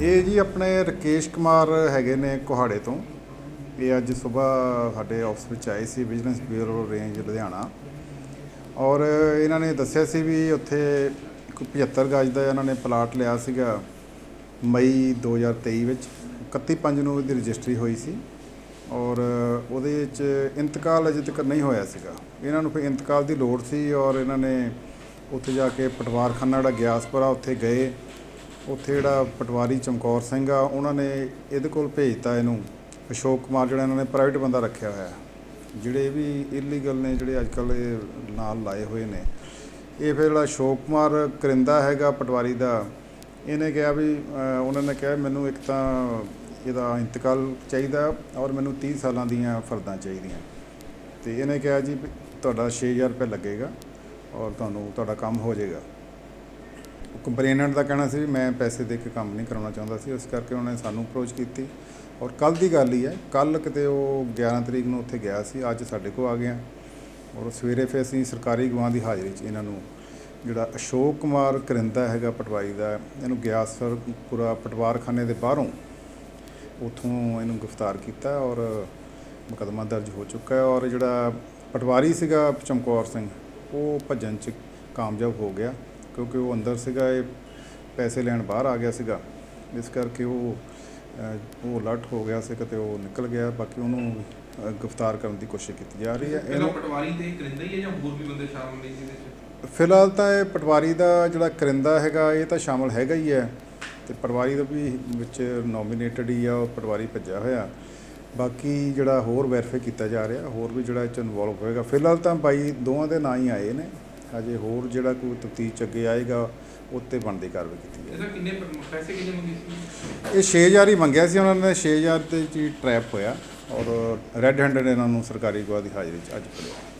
ਇਹ ਜੀ ਆਪਣੇ ਰਕੇਸ਼ ਕੁਮਾਰ ਹੈਗੇ ਨੇ ਕੋਹਾੜੇ ਤੋਂ। ਇਹ ਅੱਜ ਸਵੇਰ ਸਾਡੇ ਆਫਿਸ ਵਿੱਚ ਆਏ ਸੀ, ਵਿਜੀਲੈਂਸ ਬਿਊਰੋ ਰੇਂਜ ਲੁਧਿਆਣਾ। ਔਰ ਇਹਨਾਂ ਨੇ ਦੱਸਿਆ ਸੀ ਵੀ ਉੱਥੇ ਕੋਈ 75 ਗਜ ਦਾ ਇਹਨਾਂ ਨੇ ਪਲਾਟ ਲਿਆ ਸੀਗਾ ਮਈ 2023 ਵਿੱਚ। 31 ਪੰਜ ਨੂੰ ਇਹਦੀ ਰਜਿਸਟਰੀ ਹੋਈ ਸੀ। ਔਰ ਉਹਦੇ ਵਿੱਚ ਇੰਤਕਾਲ ਅਜੇ ਤੱਕ ਨਹੀਂ ਹੋਇਆ ਸੀਗਾ। ਇਹਨਾਂ ਨੂੰ ਫਿਰ ਇੰਤਕਾਲ ਦੀ ਲੋੜ ਸੀ ਔਰ ਇਹਨਾਂ ਨੇ ਉੱਥੇ ਜਾ ਕੇ ਪਟਵਾਰਖਾਨਾ ਜਿਹੜਾ ਗਿਆਸਪੁਰਾ ਉੱਥੇ ਗਏ। ਉੱਥੇ ਜਿਹੜਾ ਪਟਵਾਰੀ ਚਮਕੌਰ ਸਿੰਘ ਆ, ਉਹਨਾਂ ਨੇ ਇਹਦੇ ਕੋਲ ਭੇਜਤਾ ਇਹਨੂੰ। ਅਸ਼ੋਕ ਕੁਮਾਰ ਜਿਹੜਾ ਇਹਨਾਂ ਨੇ ਪ੍ਰਾਈਵੇਟ ਬੰਦਾ ਰੱਖਿਆ ਹੋਇਆ ਜਿਹੜੇ ਵੀ ਇਲੀਗਲ ਨੇ, ਜਿਹੜੇ ਅੱਜ ਕੱਲ੍ਹ ਇਹ ਨਾਲ ਲਾਏ ਹੋਏ ਨੇ। ਇਹ ਫਿਰ ਜਿਹੜਾ ਅਸ਼ੋਕ ਕੁਮਾਰ ਕਰਿੰਦਾ ਹੈਗਾ ਪਟਵਾਰੀ ਦਾ, ਇਹਨੇ ਕਿਹਾ ਵੀ ਉਹਨਾਂ ਨੇ ਕਿਹਾ ਮੈਨੂੰ ਇੱਕ ਤਾਂ ਇਹਦਾ ਇੰਤਕਾਲ ਚਾਹੀਦਾ ਔਰ ਮੈਨੂੰ 30 ਸਾਲਾਂ ਦੀਆਂ ਫਰਦਾਂ ਚਾਹੀਦੀਆਂ। ਤੇ ਇਹਨੇ ਕਿਹਾ ਜੀ ਵੀ ਤੁਹਾਡਾ 6000 ਰੁਪਏ ਲੱਗੇਗਾ ਔਰ ਤੁਹਾਨੂੰ ਤੁਹਾਡਾ ਕੰਮ ਹੋ ਜਾਏਗਾ। ਕੰਪਲੇਨੈਂਟ ਦਾ ਕਹਿਣਾ ਸੀ ਵੀ ਮੈਂ ਪੈਸੇ ਦੇ ਕੇ ਕੰਮ ਨਹੀਂ ਕਰਾਉਣਾ ਚਾਹੁੰਦਾ ਸੀ, ਇਸ ਕਰਕੇ ਉਹਨੇ ਸਾਨੂੰ ਅਪਰੋਚ ਕੀਤੀ। ਔਰ ਕੱਲ ਦੀ ਗੱਲ ਹੀ ਹੈ ਕੱਲ ਕਿਤੇ ਉਹ 11 ਤਰੀਕ ਨੂੰ ਉੱਥੇ ਗਿਆ ਸੀ, ਅੱਜ ਸਾਡੇ ਕੋਲ ਆ ਗਿਆ। ਔਰ ਸਵੇਰੇ ਫਿਰ ਅਸੀਂ ਸਰਕਾਰੀ ਗਵਾਹ ਦੀ ਹਾਜ਼ਰੀ 'ਚ ਇਹਨਾਂ ਨੂੰ ਜਿਹੜਾ ਅਸ਼ੋਕ ਕੁਮਾਰ ਕਰਿੰਦਾ ਹੈਗਾ ਪਟਵਾਰੀ ਦਾ, ਇਹਨੂੰ ਗਿਆਸਰ ਪੂਰਾ ਪਟਵਾਰਖਾਨੇ ਦੇ ਬਾਹਰੋਂ। ਉਥੋਂ ਇਹਨੂੰ ਗ੍ਰਿਫਤਾਰ ਕੀਤਾ ਔਰ ਮੁਕੱਦਮਾ ਦਰਜ ਹੋ ਚੁੱਕਾ ਹੈ। ਔਰ ਜਿਹੜਾ ਪਟਵਾਰੀ ਸੀਗਾ ਚਮਕੌਰ ਸਿੰਘ, ਉਹ ਭੱਜਣ 'ਚ ਕਾਮਯਾਬ ਹੋ ਗਿਆ। ਕਿਉਂਕਿ ਉਹ ਅੰਦਰ ਸੀਗਾ ਇਹ ਪੈਸੇ ਲੈਣ ਬਾਹਰ ਆ ਗਿਆ ਸੀਗਾ। ਇਸ ਕਰਕੇ ਉਹ ਉਹ ਅਲਰਟ ਹੋ ਗਿਆ ਸੀ ਕਿਤੇ ਉਹ ਨਿਕਲ ਗਿਆ। ਬਾਕੀ ਉਹਨੂੰ ਗ੍ਰਿਫਤਾਰ ਕਰਨ ਦੀ ਕੋਸ਼ਿਸ਼ ਕੀਤੀ ਜਾ ਰਹੀ ਹੈ। ਪਹਿਲਾਂ ਪਟਵਾਰੀ ਤੇ ਕਰਿੰਦਾ ਹੀ ਹੈ ਜਾਂ ਹੋਰ ਵੀ ਬੰਦੇ ਸ਼ਾਮਲ ਨੇ ਜਿਹਦੇ ਚ? ਫਿਲਹਾਲ ਤਾਂ ਇਹ ਪਟਵਾਰੀ ਦਾ ਜਿਹੜਾ ਕਰਿੰਦਾ ਹੈਗਾ ਇਹ ਤਾਂ ਸ਼ਾਮਲ ਹੈਗਾ ਹੀ ਹੈ। ਤੇ ਪਟਵਾਰੀ ਦਾ ਵੀ ਵਿੱਚ ਨੋਮੀਨੇਟਡ ਹੀ ਆ ਉਹ ਪਟਵਾਰੀ ਭੱਜਿਆ ਹੋਇਆ। ਬਾਕੀ ਜਿਹੜਾ ਹੋਰ ਵੈਰੀਫਾਈ ਕੀਤਾ ਜਾ ਰਿਹਾ ਹੋਰ ਵੀ ਜਿਹੜਾ ਇਹ ਚ ਇਨਵੋਲਵ ਹੋਏਗਾ। ਫਿਲਹਾਲ ਤਾਂ ਬਾਈ ਦੋਵਾਂ ਦੇ ਨਾਂ ਹੀ ਆਏ ਨੇ। ਹਜੇ ਹੋਰ ਜਿਹੜਾ ਕੋਈ ਤਫਤੀਸ਼ ਅੱਗੇ ਆਏਗਾ ਉੱਤੇ ਬਣਦੀ ਕਾਰਵਾਈ ਕੀਤੀ ਜਾਏਗੀ। ਇਹਦਾ ਕਿੰਨੇ ਪੈਸੇ ਕਿੰਨੇ ਮੰਗੇ ਸੀ? ਇਹ 6000 ਹੀ ਮੰਗਿਆ ਸੀ ਉਹਨਾਂ ਨੇ 6000 ਤੇ ਜੀ ਟਰੈਪ ਹੋਇਆ ਔਰ ਰੈੱਡ ਹੈਂਡਡ ਇਹਨਾਂ ਨੂੰ ਸਰਕਾਰੀ ਗਵਾਹ ਦੀ ਹਾਜ਼ਰੀ 'ਚ ਅੱਜ ਫੜਿਆ